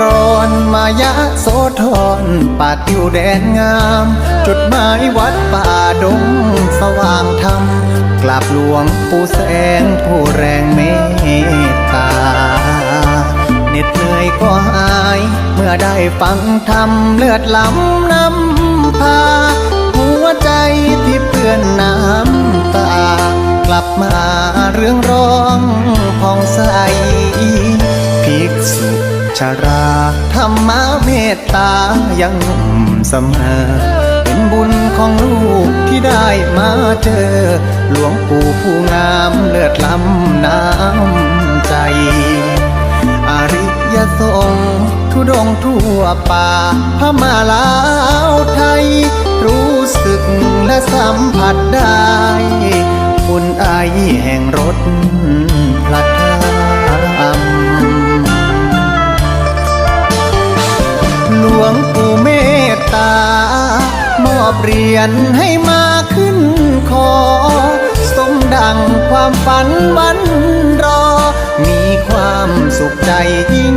ร้อนมายะโสธรป่าติวแดนงาม จุดหมายวัดป่าดงสว่างธรรมกราบหลวงปู่แสงผู้แรงเมตตาเหน็ดเหนื่อยก็หาย เมื่อได้ฟังธรรมเลือดล้ำนำพา หัวใจที่เปื้อนน้ำตา กลับมาเรื่องร้องผ่องใส ราธรรมะเมตตายังเสมอ เป็นบุญของลูกที่ได้มาเจอ หลวงปู่ผู้งามเลือดล้ำน้ำใจอริยสงฆ์ทุดงทั่วป่าพมาลาวไทย รู้สึกและสัมผัสได้ เรียญให้มาขึ้นคอ สมดังความฝันวันรอ มีความสุขใจยิ่ง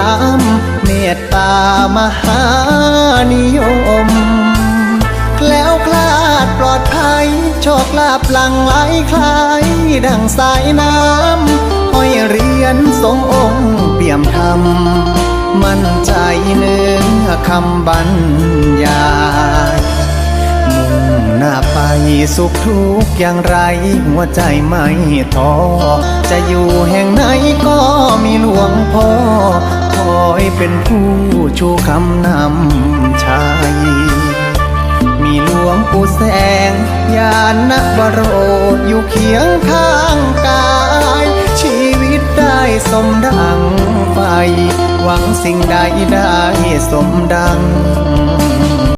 ล้ำเมตตามหานิยม แล้วคลาดปลอดภัยโชคลาภหลังไหลคลายดังสายน้ำห้อยเรียญทรงองค์เปี่ยมธรรมมั่นใจเนื้อคำบรรยาย หน้าไปสุขทุกข์อย่างไร หัวใจไม่ท้อจะอยู่แห่งไหนก็มีหลวงพ่อคอยเป็นผู้ชูคำนำชัยมีหลวงปู่แสงยานบรดอยู่เคียงข้างกาย ชีวิตได้สมดังไฟหวังสิ่งใดได้สมดัง